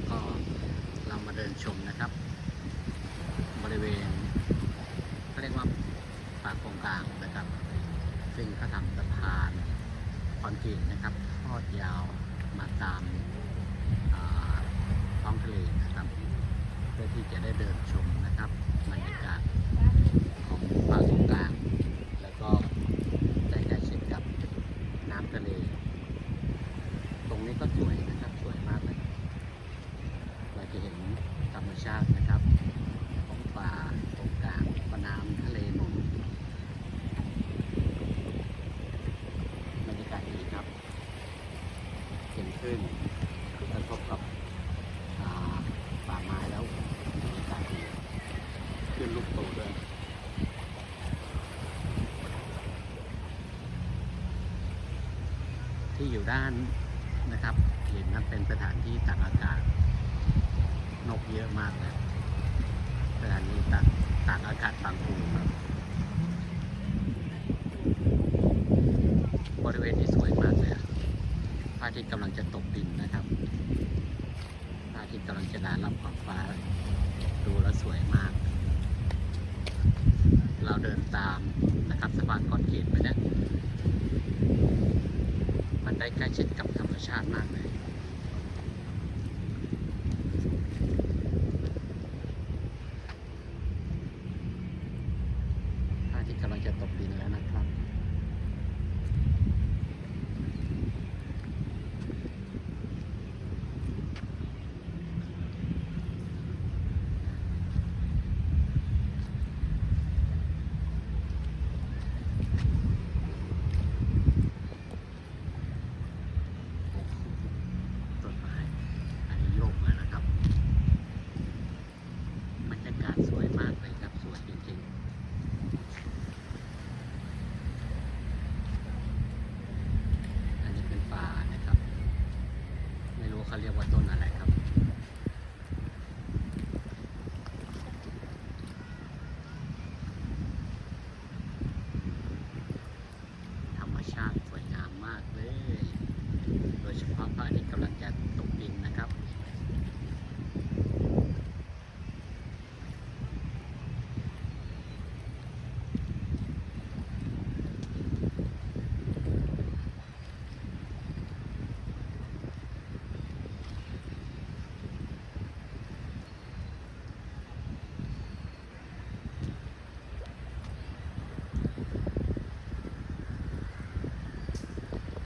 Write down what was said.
แล้วก็เรามาเดินชมนะครับ บริเวณเขาเรียกว่าปากโครงกลางนะครับ ซึ่งเขาทำสะพานคอนกรีตนะครับทอดยาวมาตามท้องทะเลนะครับ เพื่อที่จะได้เดินชมนะครับบรรยากาศ ขึ้นกระทบกับป่าไม้แล้วบรรยากาศดีขึ้นลูกโตด้วยที่อยู่ด้านนะครับ เห็นนั้นเป็นสถานที่ตากอากาศ นกเยอะมากเลยสถานีตากตากอากาศบางปูครับ บริเวณนี้สวยมากเลยอะพระ อาทิตย์กำลังจะตกดินนะครับพระอาทิตย์กำลังจะดานรับขอบฟ้า ดูแล้วสวยมาก เราเดินตามนะครับสะพานคอนกรีตไปเนี่ยมันได้ใกล้ชิดกับธรรมชาติมากเลยพระอาทิตย์กำลังจะตกดินแล้วนะครับ เขาเรียกว่าต้นอะไรครับ ธรรมชาติสวยงามมากเลย โดยเฉพาะพระอาทิตย์กำลังจะ